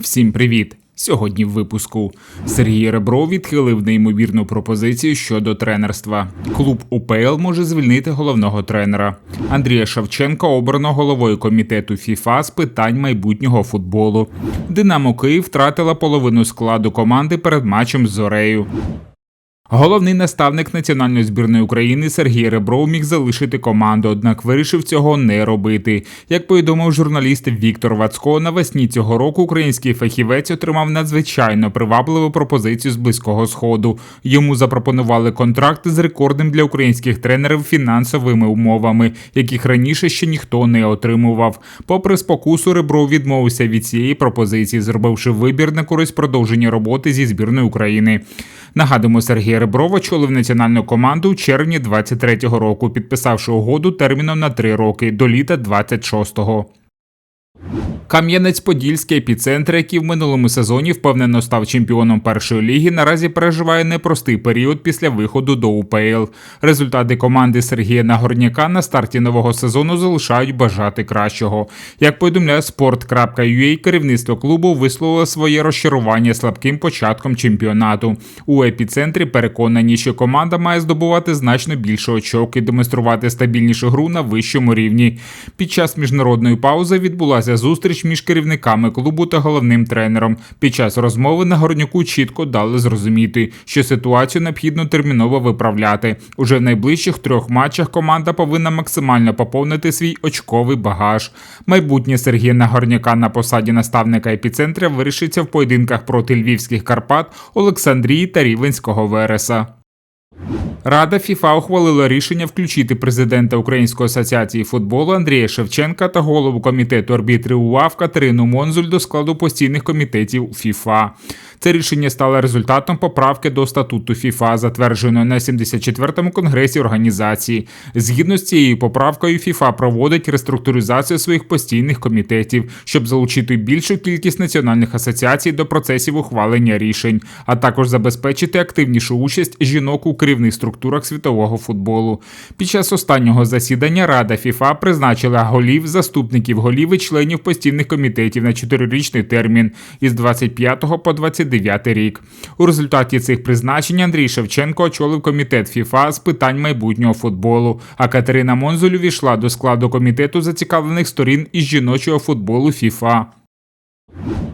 Всім привіт! Сьогодні в випуску Сергій Ребро відхилив неймовірну пропозицію щодо тренерства. Клуб УПЛ може звільнити головного тренера. Андрія Шевченка обрано головою комітету ФІФА з питань майбутнього футболу. Динамо Київ втратила половину складу команди перед матчем з Зорею. Головний наставник національної збірної України Сергій Ребров міг залишити команду, однак вирішив цього не робити. Як повідомив журналіст Віктор Вацько, навесні цього року український фахівець отримав надзвичайно привабливу пропозицію з близького сходу. Йому запропонували контракт з рекордним для українських тренерів фінансовими умовами, яких раніше ще ніхто не отримував. Попри спокусу, Ребров відмовився від цієї пропозиції, зробивши вибір на користь продовження роботи зі збірною України. Нагадуємо, Сергій Ребров очолив національну команду у червні 23-го року, підписавши угоду терміном на три роки до літа 26-го. Кам'янець-Подільський епіцентр, який в минулому сезоні впевнено став чемпіоном першої ліги, наразі переживає непростий період після виходу до УПЛ. Результати команди Сергія Нагорняка на старті нового сезону залишають бажати кращого. Як повідомляє sport.ua, керівництво клубу висловило своє розчарування слабким початком чемпіонату. У епіцентрі переконані, що команда має здобувати значно більше очок і демонструвати стабільнішу гру на вищому рівні. Під час міжнародної паузи відбулася зустріч між керівниками клубу та головним тренером. Під час розмови на горняку чітко дали зрозуміти, що ситуацію необхідно терміново виправляти. Уже в найближчих трьох матчах команда повинна максимально поповнити свій очковий багаж. Майбутнє Сергія Нагорняка на посаді наставника епіцентря вирішиться в поєдинках проти львівських Карпат, Олександрії та Рівенського Вереса. Рада ФІФА ухвалила рішення включити президента Української асоціації футболу Андрія Шевченка та голову комітету арбітри УАФ Катерину Монзуль до складу постійних комітетів ФІФА. Це рішення стало результатом поправки до статуту ФІФА, затвердженої на 74-му конгресі організації. Згідно з цією поправкою, ФІФА проводить реструктуризацію своїх постійних комітетів, щоб залучити більшу кількість національних асоціацій до процесів ухвалення рішень, а також забезпечити активнішу участь жінок у керівних структурах світового футболу. Під час останнього засідання Рада ФІФА призначила голів, заступників голів і членів постійних комітетів на чотирирічний термін із 25 по 29 рік. У результаті цих призначень Андрій Шевченко очолив комітет ФІФА з питань майбутнього футболу. А Катерина Монзуль увійшла до складу комітету зацікавлених сторін із жіночого футболу ФІФА.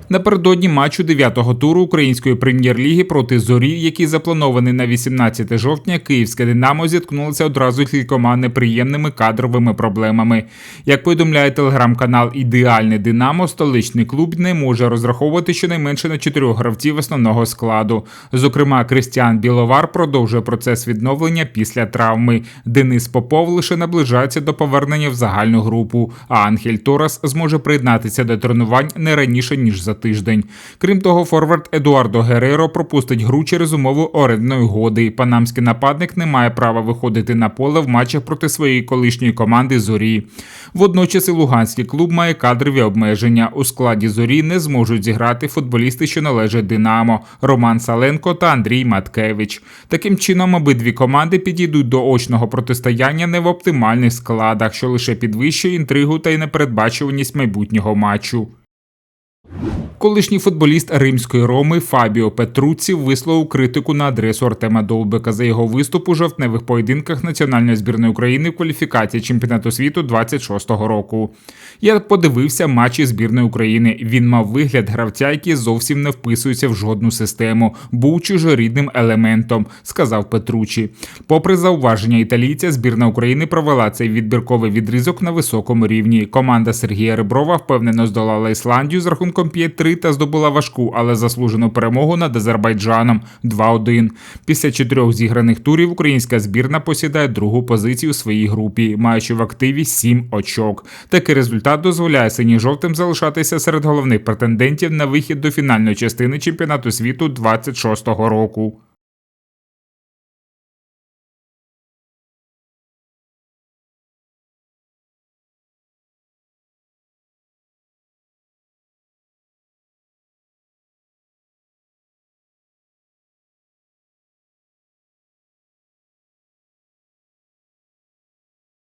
Напередодні матчу 9-го туру української прем'єр-ліги проти зорі, який запланований на 18 жовтня, київське Динамо зіткнулося одразу кількома неприємними кадровими проблемами. Як повідомляє телеграм-канал Ідеальне Динамо, столичний клуб не може розраховувати щонайменше на чотирьох гравців основного складу. Зокрема, Кристіан Біловар продовжує процес відновлення після травми. Денис Попов лише наближається до повернення в загальну групу. А Анхель Торас зможе приєднатися до тренувань не раніше ніж за тиждень. Крім того, форвард Едуардо Гереро пропустить гру через умову орендної угоди. Панамський нападник не має права виходити на поле в матчах проти своєї колишньої команди Зорі. Водночас і Луганський клуб має кадрові обмеження. У складі зорі не зможуть зіграти футболісти, що належать Динамо, Роман Саленко та Андрій Маткевич. Таким чином, обидві команди підійдуть до очного протистояння не в оптимальних складах, що лише підвищує інтригу та й непередбачуваність майбутнього матчу. Колишній футболіст римської роми Фабіо Петруці висловив критику на адресу Артема Довбика за його виступ у жовтневих поєдинках національної збірної України в кваліфікації чемпіонату світу 26-го року. Я подивився матчі збірної України. Він мав вигляд гравця, який зовсім не вписується в жодну систему, був чужорідним елементом, сказав Петручі. Попри зауваження італійця, збірна України провела цей відбірковий відрізок на високому рівні. Команда Сергія Реброва впевнено здолала Ісландію з рахунком 5-3 та здобула важку, але заслужену перемогу над Азербайджаном 2-1. Після чотирьох зіграних турів українська збірна посідає другу позицію у своїй групі, маючи в активі 7 очок. Такий результат дозволяє сині жовтим залишатися серед головних претендентів на вихід до фінальної частини чемпіонату світу 26-го року.